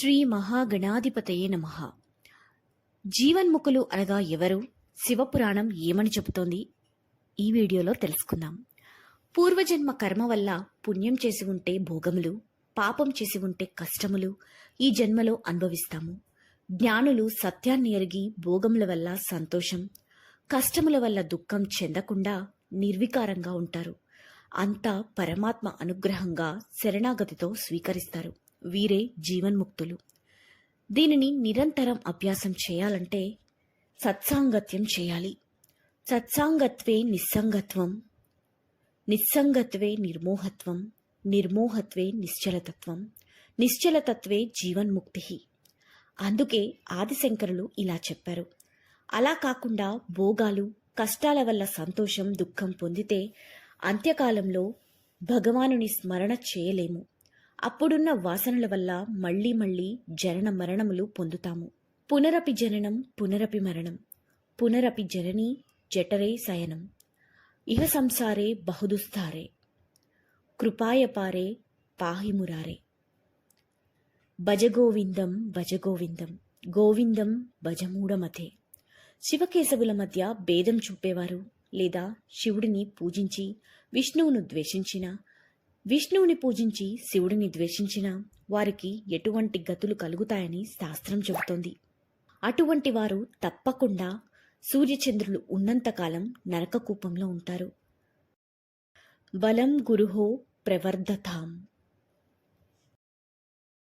శ్రీ మహాగణాధిపతయే నమ. జీవన్ముఖులు అనగా ఎవరు? శివపురాణం ఏమని చెబుతోంది? ఈ వీడియోలో తెలుసుకుందాం. పూర్వజన్మ కర్మ వల్ల పుణ్యం చేసి ఉంటే భోగములు పాపం చేసి ఉంటే కష్టములు ఈ జన్మలో అనుభవిస్తాము. జ్ఞానులు సత్యాన్ని ఎరిగి భోగముల వల్ల సంతోషం కష్టముల వల్ల దుఃఖం చెందకుండా నిర్వికారంగా ఉంటారు. అంతా పరమాత్మ అనుగ్రహంగా శరణాగతితో స్వీకరిస్తారు. వీరే జీవన్ముక్తులు. దీనిని నిరంతరం అభ్యాసం చేయాలంటే సత్సాంగత్యం చేయాలి. సత్సాంగత్వే నిస్సంగత్వం. నిస్సంగత్వే నిర్మోహత్వం. నిర్మోహత్వే నిశ్చలతత్వం. నిశ్చలతత్వే జీవన్ముక్తి. అందుకే ఆదిశంకరులు ఇలా చెప్పారు. అలా కాకుండా భోగాలు కష్టాల వల్ల సంతోషం దుఃఖం పొందితే అంత్యకాలంలో భగవానుని స్మరణ చేయలేము. అప్పుడున్న వాసనల వల్ల మళ్ళీ మళ్ళీ జనన మరణములు పొందుతాము. పునరపి జననం పునరపి మరణం. పునరపి జనని జఠరే శయనం. ఇహ సంసారే బహుదుస్తారే. కృపాయపారే పాహిమురారే భజగోవిందం భజగోవిందం. గోవిందం భజమూఢమతే. శివకేశవుల మధ్య భేదం చూపేవారు లేదా శివుడిని పూజించి విష్ణువును ద్వేషించిన విష్ణువుని పూజించి శివుడిని ద్వేషించిన వారికి ఎటువంటి గతులు కలుగుతాయని శాస్త్రం చెబుతోంది. అటువంటి వారు తప్పకుండా సూర్యచంద్రులు ఉన్నంతకాలం నరకకూపంలో ఉంటారు. బలం గురుహో ప్రవర్ధతాం.